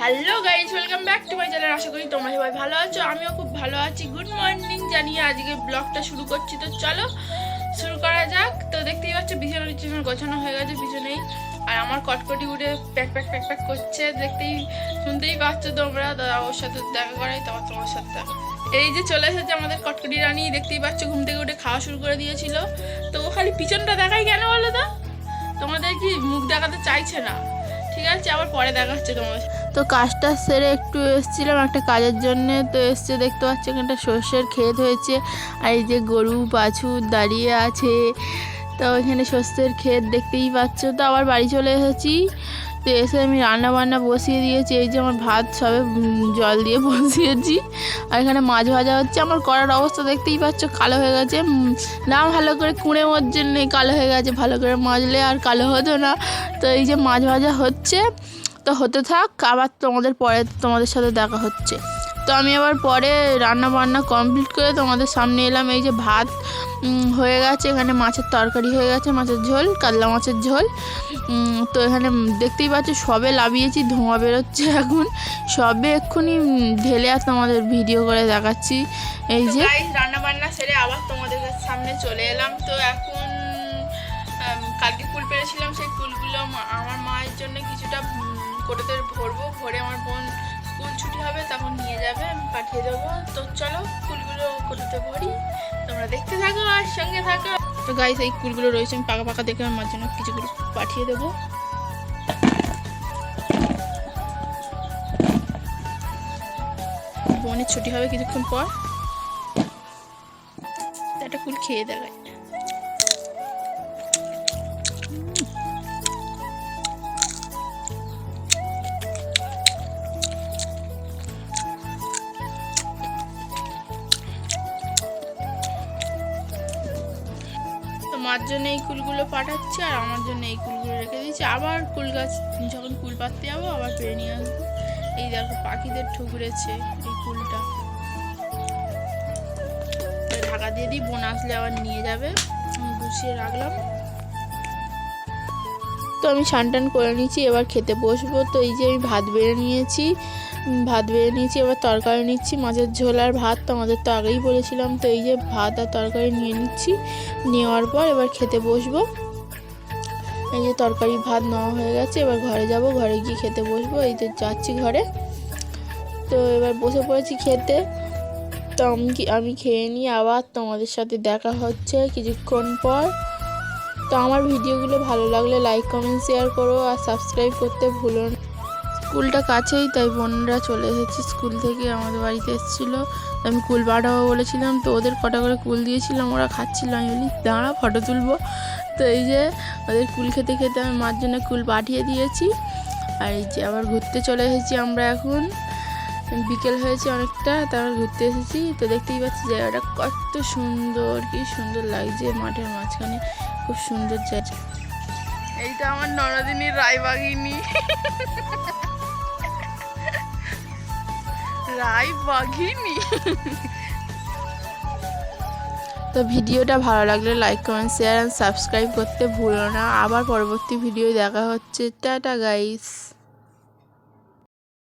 Hello guys welcome back to my channel আশা করি তোমরা সবাই ভালো আছো, আমিও খুব ভালো আছি। গুড মর্নিং জানিয়ে আজকে ব্লগটা শুরু করছি। তো চলো, শুরু করা যাক। তো দেখতেই পাচ্ছ বিছানা টিছানা গোছানো হয়ে গেছে পিছনেই আর আমার কটকটি উঠে প্যাক প্যাক প্যাক প্যাক করছে। দেখতেই, শুনতেই পাচ্ছ তোমরা। দাদা ওর সাথে দেখা করাই, তোমার তোমার সাথে এই যে চলে এসেছে আমাদের কটকটি রানী। দেখতেই পাচ্ছ, ঘুম থেকে উঠে খাওয়া শুরু করে দিয়েছিল। তো ও খালি পিছনটা দেখাই কেন বলো তো? তোমাদের কি মুখ দেখাতে চাইছে না? ঠিক আছে, আবার পরে দেখা হচ্ছে তোমার তো কাজটা সেরে একটু এসেছিলাম একটা কাজের জন্য, তো এসছে দেখতে পাচ্ছি এখানটা সর্ষের ক্ষেত হয়েছে, আর এই যে গরু বাছুর দাঁড়িয়ে আছে, তো এখানে সর্ষের ক্ষেত দেখতেই পাচ্ছ, তো আবার বাড়ি চলে এসেছি, তো এসে আমি রান্না বান্না বসিয়ে দিয়েছি, এই যে আমার ভাত সবে জল দিয়ে বসিয়েছি, আর এখানে মাছ ভাজা হচ্ছে, আমার করার অবস্থা দেখতেই পাচ্ছ কালো হয়ে গেছে না ভালো করে কুঁড়ে মোর জন্যে কালো হয়ে গেছে, ভালো করে মাজলে আর কালো হতো না, তো এই যে মাছ ভাজা হচ্ছে তো হতে থাক, আবার তোমাদের পরে তোমাদের সাথে দেখা হচ্ছে। তো আমি আবার পরে রান্না বান্না কমপ্লিট করে তোমাদের সামনে এলাম। এই যে ভাত হয়ে গেছে। এখানে মাছের তরকারি হয়ে গেছে, মাছের ঝোল, কাতলা মাছের ঝোল। তো এখানে দেখতেই পাচ্ছ, সবে লাভিয়েছি, ধোঁয়া বেরোচ্ছে এখন। সবে এক্ষুনি ঢেলে আর তোমাদের ভিডিও করে দেখাচ্ছি। এই যে। রান্না বান্না সেরে আবার তোমাদের সামনে চলে এলাম। তো এখন কালকে কুল পেরেছিলাম, সেই কুলগুলো আমার মায়ের জন্য কিছুটা কোটোতে ভরবো, ভরে আমার বোন স্কুল ছুটি হবে, তখন নিয়ে যাবে, আমি পাঠিয়ে দেবো। তো চলো কুলগুলো কোটোতে ভরি, তোমরা দেখতে থাকো আর সঙ্গে থাকো। তো গাইস এই কুলগুলো রয়েছে, আমি পাকা পাকা দেখে আমার জন্য কিছুগুলো পাঠিয়ে দেবো। বোনের ছুটি হবে কিছুক্ষণ পর। একটা কুল খেয়ে দেখায় তো মার জন্য এই কুলগুলো পাঠাচ্ছে আর আমার জন্য এই কুলগুলো রেখে দিচ্ছে আবার কুল গাছ যখন কুল পাততে যাব, আবার পেরে নিয়ে আসব। এই দেখো, পাখিদের ঠুকরেছে এই কুলটা। ঢাকা দিয়ে দিই বোন আসলে আবার নিয়ে যাবে। গুছিয়ে রাখলাম। তো আমি স্নান টান করে নিয়েছি, এবার খেতে বসবো। তো এই যে আমি ভাত বেড়ে নিয়েছি ভাত বেড়ে নিয়েছি, এবার তরকারি নিচ্ছি, মাছের ঝোল আর ভাত। তো আমাদের তো আগেই বলেছিলাম, তো এই যে ভাত আর তরকারি নিয়ে নিচ্ছি। নেওয়ার পর এবার খেতে বসবো। এই যে তরকারি, ভাত নেওয়া হয়ে গেছে, এবার ঘরে যাব, ঘরে গিয়ে খেতে বসবো। এই যে যাচ্ছি ঘরে। তো এবার বসে পড়েছি খেতে। তো আমি খেয়ে নিয়ে আবার তোমাদের সাথে দেখা হচ্ছে কিছুক্ষণ পর। তো আমার ভিডিওগুলো ভালো লাগলে লাইক কমেন্ট শেয়ার করো আর সাবস্ক্রাইব করতে ভুলো না। স্কুলটা কাছেই, তাই বোনরা চলে এসেছে স্কুল থেকে, আমাদের বাড়িতে এসেছিল। আমি কুল পাঠাবো বলেছিলাম, তো ওদের কটা করে কুল দিয়েছিলাম, ওরা খাচ্ছিল। আমি বলি, দাঁড়া ফটো তুলবো। তো এই যে ওদের কুল খেতে খেতে আমি মার জন্য কুল পাঠিয়ে দিয়েছি। আর এই যে আবার ঘুরতে চলে এসেছি আমরা এখন। বিকেল হয়েছে অনেকটা, তারপর ঘুরতে এসেছি। তো দেখতেই পাচ্ছি জায়গাটা কত সুন্দর, কি সুন্দর লাগছে মাঠের মাঝখানে। খুব সুন্দর জায়গা। এইটা আমার নরদিনী রায়বাগিনী। রায়বাগিনী? তো ভিডিওটা ভালো লাগলে like comment share and subscribe করতে ভুলো না। আবার পরবর্তী ভিডিও দেখা হচ্ছে। Tata guys